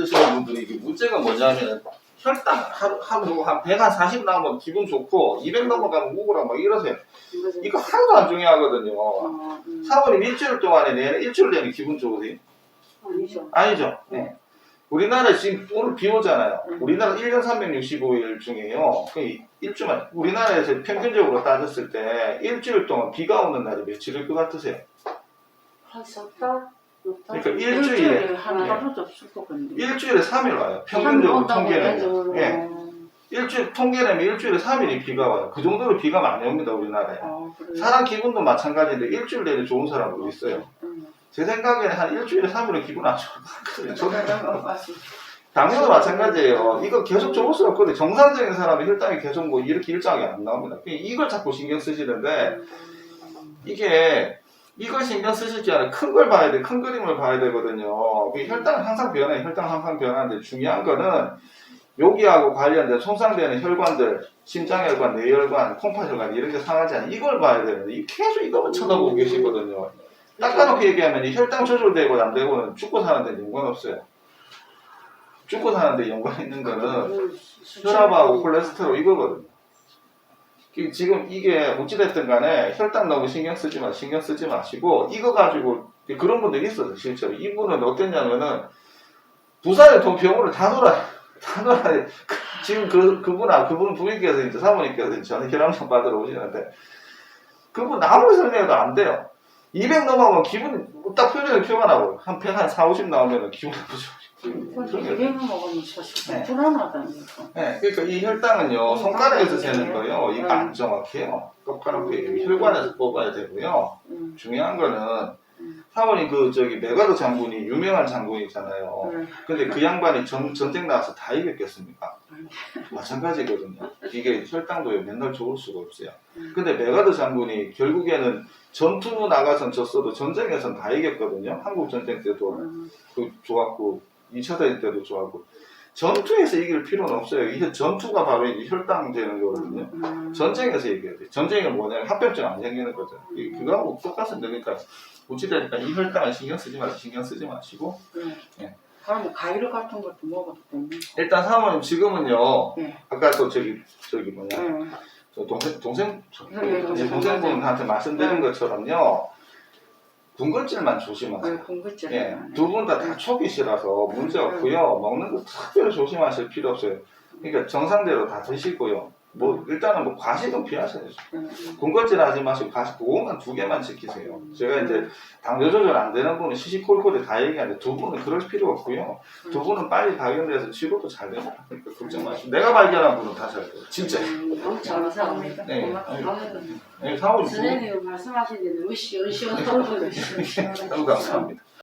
드시는 분들이 이게 문제가 뭐냐면 혈당 하루 하루 한140 나오면 기분 좋고 200 넘어가면 우울하고 막 이러세요. 이거 하나도 안 중요하거든요. 어, 음. 사모님 일주일 동안에 내내 일주일 내내 기분 좋으세요? 아니죠. 아니죠. 네. 우리나라 지금 오늘 비 오잖아요. 음. 우리나라 1년 365일 중에요. 그 일주만 우리나라에서 평균적으로 따졌을 때 일주일 동안 비가 오는 날이 며칠일 것 같으세요? 한 석 그러니까 일주일에 한 예. 하루도 것 같은데. 일주일에 3일 와요. 평균적으로 통계는. 예. 일주일 통계내면 일주일에 3일이 비가 와요. 그 정도로 비가 많이 옵니다 우리나라에. 어, 그래요? 사람 기분도 마찬가지인데 일주일 내내 좋은 사람도 있어요. 음. 제 생각에는 한 일주일에 3일은 기분 안 좋을 것 같거든요. 저는 어. 당뇨도 마찬가지예요. 이거 계속 좋을 수 없거든요. 정상적인 사람은 혈당이 계속 뭐 이렇게 일정하게 안 나옵니다. 이걸 자꾸 신경 쓰시는데 이게 이걸 신경 쓰실 줄 알아요. 큰걸 봐야 돼. 큰 그림을 봐야 되거든요. 그 혈당은 항상 변해. 혈당 항상 변하는데 중요한 거는 여기하고 관련된 손상되는 혈관들, 심장혈관, 뇌혈관, 콩팥혈관 이런 게 상하지 않아. 이걸 봐야 되는데 이- 계속 이것만 쳐다보고 계시거든요. 닦아놓고 얘기하면 이 혈당 조절되고 안 되고는 죽고 사는 데 연관없어요. 죽고 사는 데 연관 있는 거는 혈압하고 콜레스테롤 이거거든요. 그 지금 이게 어찌됐든 간에 혈당 너무 신경 쓰지 마, 신경 쓰지 마시고, 이거 가지고, 그런 분들이 있어요, 실제로. 이분은 어땠냐면은, 부산에 돈 병원을 다 돌아요. 다. 그- 지금 그, 그분, 아, 그분 부인께서 이제 사모님께서 이제 저는 혈압약 받으러 오시는데, 그분 아무리 설명해도 안 돼요. 200 넘어가면 기분, 딱 표정이 표현하고, 한 100, 한 4, 50 나오면 기분 나쁘죠. 네. 불안하다니까. 네, 그러니까 이 혈당은요 손가락에서 재는 거예요. 이거 안 정확해요. 똑바로 혈관에서 뽑아야 되고요. 음. 중요한 거는 음. 사모님 그 저기 메가더 장군이 유명한 장군이잖아요. 네. 근데 그 양반이 전, 전쟁 나와서 다 이겼겠습니까? 마찬가지거든요. 이게 혈당도 맨날 좋을 수가 없어요. 음. 근데 메가더 장군이 결국에는 전투 나가선 졌어도 전쟁에선 다 이겼거든요. 한국 전쟁 때도 음. 그 좋았고 2차 대전 때도 좋았고 전투에서 이길 필요는 없어요. 이게 전투가 바로 이제 혈당 되는 거거든요. 음. 전쟁에서 이겨야 돼. 전쟁은 뭐냐면 합병증 안 생기는 거죠. 이- 그거하고 똑같은데 그러니까 어찌되니까 이 혈당을 신경 쓰지 마시고 신경 쓰지 마시고 네. 예. 그러면 과일 같은 것도 먹어도 됩니까? 일단 사모님 지금은요 네. 아까 또 저기 저기 뭐냐 네. 저 동생 동생 동생분한테 말씀드린 네. 것처럼요 군것질만 조심하세요. 네, 군것질. 예, 두 분 다 다 초기시라서 문제 없고요. 먹는 거 특별히 조심하실 필요 없어요. 그러니까 정상대로 다 드시고요. 뭐 일단은 뭐 과식은 피하셔야죠. 음. 군것질 하지 마시고 과식 그것만 두 개만 지키세요. 제가 이제 당뇨 조절 안 되는 분은 시시콜콜이 다 얘기하는데 두 분은 그럴 필요 없고요. 두 분은 빨리 발견돼서 치료도 잘 됩니다. 그러니까 걱정 마시고 내가 발견한 분은 다 잘 돼요. 진짜. 음, 엄청 감사합니다. 네. 고맙습니다. 네, 사모님 선생님 말씀하신 데 너무 시원시원하고 너무 감사합니다.